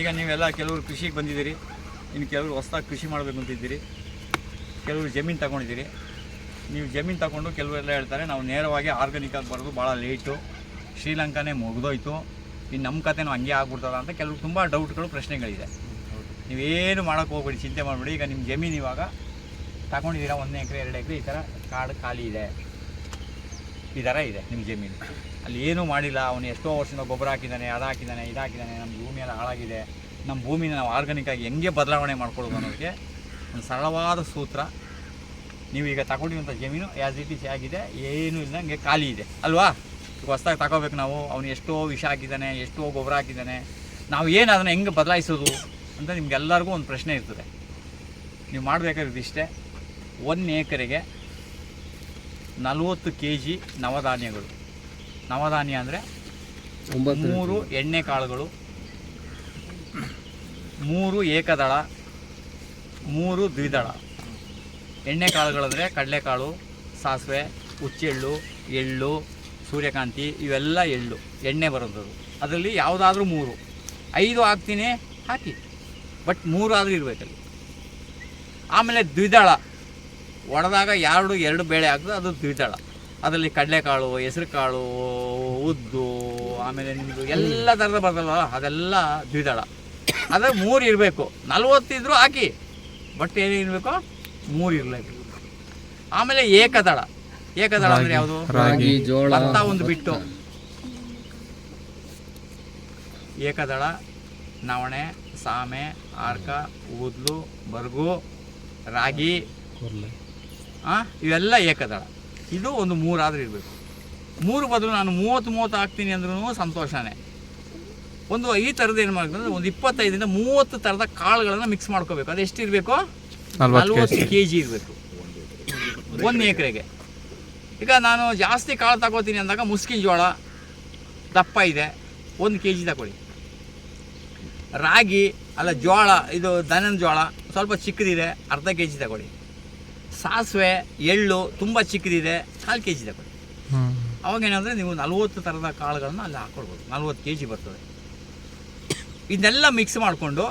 ಈಗ ನೀವೆಲ್ಲ ಕೆಲವರು ಕೃಷಿಗೆ ಬಂದಿದ್ದೀರಿ, ಇನ್ನು ಕೆಲವರು ಹೊಸ್ದಾಗಿ ಕೃಷಿ ಮಾಡಬೇಕು ಅಂತಿದ್ದೀರಿ, ಕೆಲವರು ಜಮೀನು ತಗೊಂಡಿದ್ದೀರಿ. ನೀವು ಜಮೀನು ತಗೊಂಡು ಕೆಲವರೆಲ್ಲ ಹೇಳ್ತಾರೆ, ನಾವು ನೇರವಾಗಿ ಆರ್ಗಾನಿಕಾಗಿ ಬರೋದು ಭಾಳ ಲೇಟು ಶ್ರೀಲಂಕಾನೇ ಮುಗಿದೋಯ್ತು, ಇನ್ನು ನಮ್ಮ ಕತೆನೂ ಹಂಗೆ ಆಗ್ಬಿಡ್ತದ ಅಂತ ಕೆಲವರು ತುಂಬ ಡೌಟ್ಗಳು ಪ್ರಶ್ನೆಗಳಿದೆ. ನೀವೇನು ಮಾಡೋಕ್ಕೆ ಹೋಗ್ಬೇಡಿ, ಚಿಂತೆ ಮಾಡಬೇಡಿ. ಈಗ ನಿಮ್ಮ ಜಮೀನು ಇವಾಗ ತಗೊಂಡಿದ್ದೀರಾ ಒಂದನೇ ಎಕರೆ, ಎರಡು ಎಕರೆ ಈ ಥರ ಕಾಡು ಖಾಲಿ ಇದೆ. ಈ ಥರ ಇದೆ ನಿಮ್ಮ ಜಮೀನು. ಅಲ್ಲಿ ಏನೂ ಮಾಡಿಲ್ಲ, ಅವನು ಎಷ್ಟೋ ವರ್ಷದಿಂದ ಗೊಬ್ಬರ ಹಾಕಿದ್ದಾನೆ, ಅದು ಹಾಕಿದ್ದಾನೆ, ಇದು ಹಾಕಿದ್ದಾನೆ, ನಮ್ಮ ಭೂಮಿ ಎಲ್ಲ ಹಾಳಾಗಿದೆ. ನಮ್ಮ ಭೂಮಿನ ನಾವು ಆರ್ಗಾನಿಕ್ ಆಗಿ ಹೆಂಗೆ ಬದಲಾವಣೆ ಮಾಡ್ಕೊಳ್ಬೋದು ಅನ್ನೋದಕ್ಕೆ ಒಂದು ಸರಳವಾದ ಸೂತ್ರ. ನೀವು ಈಗ ತಗೊಂಡಿರುವಂಥ ಜಮೀನು ಆ್ಯಸ್ ಇಟ್ ಇಸ್ ಆಗಿದೆ, ಏನೂ ಇಲ್ಲದಂಗೆ ಖಾಲಿ ಇದೆ. ಅಲ್ವಾ? ಹೊಸ್ದಾಗಿ ತಗೋಬೇಕು ನಾವು, ಅವನು ಎಷ್ಟೋ ವಿಷ ಹಾಕಿದ್ದಾನೆ, ಎಷ್ಟೋ ಗೊಬ್ಬರ ಹಾಕಿದ್ದಾನೆ. ನಾವು ಏನು ಅದನ್ನು ಹೆಂಗೆ ಬದಲಾಯಿಸೋದು ಅಂತ ನಿಮಗೆಲ್ಲರಿಗೂ ಒಂದು ಪ್ರಶ್ನೆ ಇರ್ತದೆ. ನೀವು ಮಾಡಬೇಕಾಗಿರೋದು ಇಷ್ಟೇ, ಒಂದು ಏಕರಿಗೆ ನಲವತ್ತು ಕೆ ಜಿ ನವಧಾನ್ಯಗಳು. ನವಧಾನ್ಯ ಅಂದರೆ ಮೂರು ಎಣ್ಣೆ ಕಾಳುಗಳು ಮೂರು ಏಕದಳ ಮೂರು ದ್ವಿದಳ. ಎಣ್ಣೆ ಕಾಳುಗಳಂದರೆ ಕಡಲೆಕಾಳು ಸಾಸಿವೆ ಹುಚ್ಚೆಳ್ಳು ಎಳ್ಳು ಸೂರ್ಯಕಾಂತಿ ಇವೆಲ್ಲ ಎಳ್ಳು ಎಣ್ಣೆ ಬರೋದು ಅದರಲ್ಲಿ ಯಾವುದಾದ್ರೂ ಮೂರು. ಐದು ಹಾಕ್ತೀನಿ ಹಾಕಿ. ಬಟ್ ಮೂರು ಆದರೂ ಇರಬೇಕಲ್ಲಿ. ಆಮೇಲೆ ದ್ವಿದಳ. ಒಡೆದಾಗ ಎರಡು ಎರಡು ಬೇಳೆ ಹಾಕಿದ್ರೆ ಅದು ದ್ವಿದಳ. ಅದರಲ್ಲಿ ಕಡಲೆಕಾಳು ಹೆಸರುಕಾಳು ಉದ್ದು ಆಮೇಲೆ ನಿಮ್ಮದು ಎಲ್ಲ ಥರದ ಬರ್ತಲ್ಲ ಅದೆಲ್ಲ ದ್ವಿದಳ. ಅದ್ರ ಮೂರು ಇರಬೇಕು. ನಲ್ವತ್ತಿದ್ರು ಹಾಕಿ. ಬಟ್ ಇರಬೇಕು ಮೂರು ಇರಲೇಬೇಕು. ಆಮೇಲೆ ಏಕದಳ. ಏಕದಳ ಅಂದರೆ ಯಾವುದು? ರಾಗಿ ಜೋಳ. ಭತ್ತ ಒಂದು ಬಿಟ್ಟು. ಏಕದಳ ನವಣೆ ಸಾಮೆ ಆರ್ಕ ಊದ್ಲು ಬರ್ಗು ರಾಗಿ. ಇವೆಲ್ಲ ಏಕದಳ. ಇದು ಒಂದು ಮೂರಾದರೂ ಇರಬೇಕು. ಮೂರು ಬದಲು ನಾನು ಮೂವತ್ತು ಮೂವತ್ತು ಹಾಕ್ತೀನಿ ಅಂದ್ರೂ ಸಂತೋಷನೇ. ಒಂದು ಈ ಥರದ್ದು ಏನು ಮಾಡ್ಬೇಕಂದ್ರೆ ಒಂದು ಇಪ್ಪತ್ತೈದರಿಂದ ಮೂವತ್ತು ಥರದ ಕಾಳುಗಳನ್ನು ಮಿಕ್ಸ್ ಮಾಡ್ಕೋಬೇಕು. ಅದು ಎಷ್ಟಿರಬೇಕು ನಲ್ವತ್ತು ನಲ್ವತ್ತು ಕೆ ಜಿ ಇರಬೇಕು. ಒಂದು ಎಕರೆಗೆ. ಈಗ ನಾನು ಜಾಸ್ತಿ ಕಾಳು ತಗೋತೀನಿ ಅಂದಾಗ ಮುಸ್ಕಿನ ಜೋಳ ದಪ್ಪ ಇದೆ. ಒಂದು ಕೆ ಜಿ ತಗೊಳ್ಳಿ. ರಾಗಿ ಅಲ್ಲ ಜೋಳ ಇದು ದನದ ಜೋಳ ಸ್ವಲ್ಪ ಚಿಕ್ಕದಿದೆ ಅರ್ಧ ಕೆ ಜಿ ತಗೊಳ್ಳಿ. ಸಾಸಿವೆ ಎಳ್ಳು ತುಂಬ ಚಿಕ್ಕದಿದೆ ಕಾಲು ಕೆ ಜಿ ತಗೊಳ್ಳಿ ಹ್ಮ್. ಅವಾಗ ಏನಂದರೆ ನೀವು ನಲ್ವತ್ತು ಥರದ ಕಾಳುಗಳನ್ನು ಅಲ್ಲಿ ಹಾಕ್ಕೊಡ್ಬೋದು ನಲ್ವತ್ತು ಕೆ ಜಿ ಬರ್ತದೆ. ಇದನ್ನೆಲ್ಲ ಮಿಕ್ಸ್ ಮಾಡಿಕೊಂಡು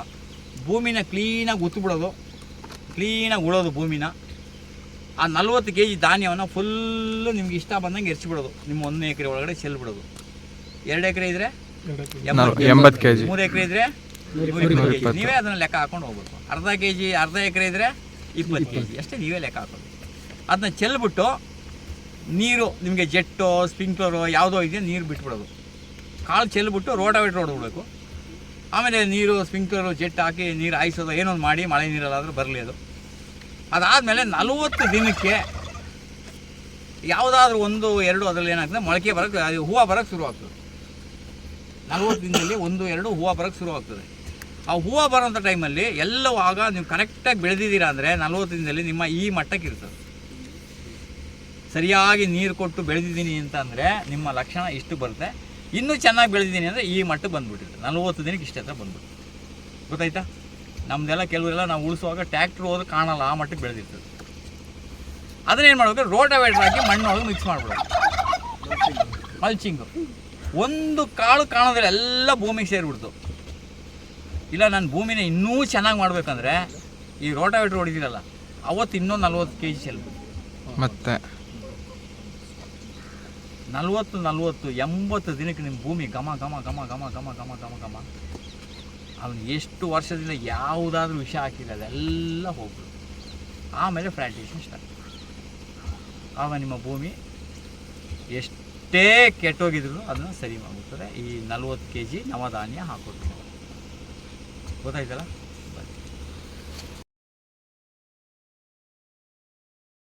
ಭೂಮಿನ ಕ್ಲೀನಾಗಿ ಉತ್ಬಿಡೋದು ಕ್ಲೀನಾಗಿ ಉಳೋದು ಭೂಮಿನ. ಆ ನಲ್ವತ್ತು ಕೆ ಜಿ ಧಾನ್ಯವನ್ನು ಫುಲ್ಲು ನಿಮ್ಗೆ ಇಷ್ಟ ಬಂದಂಗೆ ಎರ್ಚಿಬಿಡೋದು ನಿಮ್ಮ ಒಂದು ಎಕರೆ ಒಳಗಡೆ ಚೆಲ್ಬಿಡೋದು ಎರಡು ಎಕರೆ ಇದ್ದರೆ ನಲ್- ಎಂಬತ್ತು ಕೆ ಜಿ ಮೂರು ಎಕರೆ ಜಿ ನೀವೇ ಅದನ್ನು ಲೆಕ್ಕ ಹಾಕೊಂಡು ಹೋಗ್ಬೇಕು. ಅರ್ಧ ಕೆ ಜಿ ಅರ್ಧ ಎಕರೆ ಇದ್ದರೆ ಇಪ್ಪತ್ತು ಕೆ ಜಿ ಅಷ್ಟೇ ನೀವೇ ಲೆಕ್ಕ ಹಾಕೋದು ಅದನ್ನ ಚೆಲ್ಬಿಟ್ಟು ನೀರು, ನಿಮಗೆ ಜೆಟ್ಟೋ, ಸ್ಪಿಂಕ್ಲರು ಯಾವುದೋ ಇದೆಯೋ ನೀರು ಬಿಟ್ಬಿಡೋದು. ಕಾಳು ಚೆಲ್ಬಿಟ್ಟು ರೋಡಾವೇಟ್ ರೋಡ್ ಬಿಡಬೇಕು ಆಮೇಲೆ ನೀರು, ಸ್ಪಿಂಕ್ಲರು, ಜೆಟ್ ಹಾಕಿ ನೀರು ಹಾಯಿಸೋದು, ಏನೊಂದು ಮಾಡಿ, ಮಳೆ ನೀರಲ್ಲಾದರೂ ಬರಲಿ ಅದು. ಅದಾದಮೇಲೆ ನಲವತ್ತು ದಿನಕ್ಕೆ ಯಾವುದಾದ್ರೂ ಒಂದು, ಎರಡು ಅದರಲ್ಲಿ ಏನಾಗ್ತದೆ, ಮೊಳಕೆ ಬರೋಕ್ಕೆ ಅದು ಹೂವು ಬರೋಕ್ಕೆ ಶುರು ಆಗ್ತದೆ ನಲ್ವತ್ತು ದಿನದಲ್ಲಿ ಒಂದು, ಎರಡು ಹೂವು ಬರೋಕ್ಕೆ ಶುರು ಆಗ್ತದೆ ಆ ಹೂವು ಬರೋಂಥ ಟೈಮಲ್ಲಿ ಎಲ್ಲವೂ ಆಗ ನೀವು ಕರೆಕ್ಟಾಗಿ ಬೆಳೆದಿದ್ದೀರಾ ಅಂದರೆ ನಲವತ್ತು ದಿನದಲ್ಲಿ ನಿಮ್ಮ ಈ ಮಟ್ಟಕ್ಕೆ ಇರ್ತದೆ. ಸರಿಯಾಗಿ ನೀರು ಕೊಟ್ಟು ಬೆಳೆದಿದ್ದೀನಿ ಅಂತ ಅಂದರೆ ನಿಮ್ಮ ಲಕ್ಷಣ ಇಷ್ಟು ಬರುತ್ತೆ. ಇನ್ನೂ ಚೆನ್ನಾಗಿ ಬೆಳೆದಿದ್ದೀನಿ ಅಂದರೆ ಈ ಮಟ್ಟಕ್ಕೆ ಬಂದುಬಿಟ್ಟಿರುತ್ತೆ. ನಲವತ್ತು ದಿನಕ್ಕೆ ಇಷ್ಟ ಹತ್ರ ಬಂದ್ಬಿಟ್ಟು ಗೊತ್ತಾಯ್ತಾ? ನಮ್ಮದೆಲ್ಲ ಕೆಲವರೆಲ್ಲ ನಾವು ಉಳಿಸುವಾಗ ಟ್ಯಾಕ್ಟ್ರ್ ಹೋದ್ರೆ ಕಾಣಲ್ಲ, ಆ ಮಟ್ಟಕ್ಕೆ ಬೆಳೆದಿರ್ತದೆ. ಅದನ್ನೇನು ಮಾಡಬೇಕು? ರೋಟಾವೇಟ್ರ್ ಹಾಕಿ ಮಣ್ಣೊಳಗೆ ಮಿಕ್ಸ್ ಮಾಡ್ಬಿಡೋದು. ಮಲ್ಚಿಂಗು. ಒಂದು ಕಾಳು ಕಾಣೋದ್ರೆ ಎಲ್ಲ ಭೂಮಿಗೆ ಸೇರಿಬಿಡ್ತು. ಇಲ್ಲ ನಾನು ಭೂಮಿನ ಇನ್ನೂ ಚೆನ್ನಾಗಿ ಮಾಡಬೇಕಂದ್ರೆ ಈ ರೋಟಾವೇಟ್ರ್ ಹೊಡಿದಿರಲ್ಲ ಅವತ್ತು ಇನ್ನೊಂದು ನಲ್ವತ್ತು ಕೆ ಜಿ ಚೆಲ್ಬೇಕು ಮತ್ತೆ? ನಲ್ವತ್ತು ನಲ್ವತ್ತು ಎಂಬತ್ತು ದಿನಕ್ಕೆ ನಿಮ್ಮ ಭೂಮಿ ಘಮ ಘಮ ಘಮ ಘಮ ಘಮ ಘಮ ಘಮ ಘಮ. ಅವನು ಎಷ್ಟು ವರ್ಷದಿಂದ ಯಾವುದಾದ್ರೂ ವಿಷ ಹಾಕಿದ್ರೆ ಅದೆಲ್ಲ ಹೋಗ್ಬಿಡು. ಆಮೇಲೆ ಪ್ಲಾಂಟೇಷನ್ ಸ್ಟಾರ್ಟ್ ಆಗ ನಿಮ್ಮ ಭೂಮಿ ಎಷ್ಟೇ ಕೆಟ್ಟೋಗಿದ್ರು ಅದನ್ನು ಸರಿ ಮಾಡ್ಬಿಡ್ತಾರೆ. ಈ ನಲ್ವತ್ತು ಕೆ ಜಿ ನವಧಾನ್ಯ ಹಾಕೋದು ಗೊತ್ತಾಯ್ತಲ್ಲ?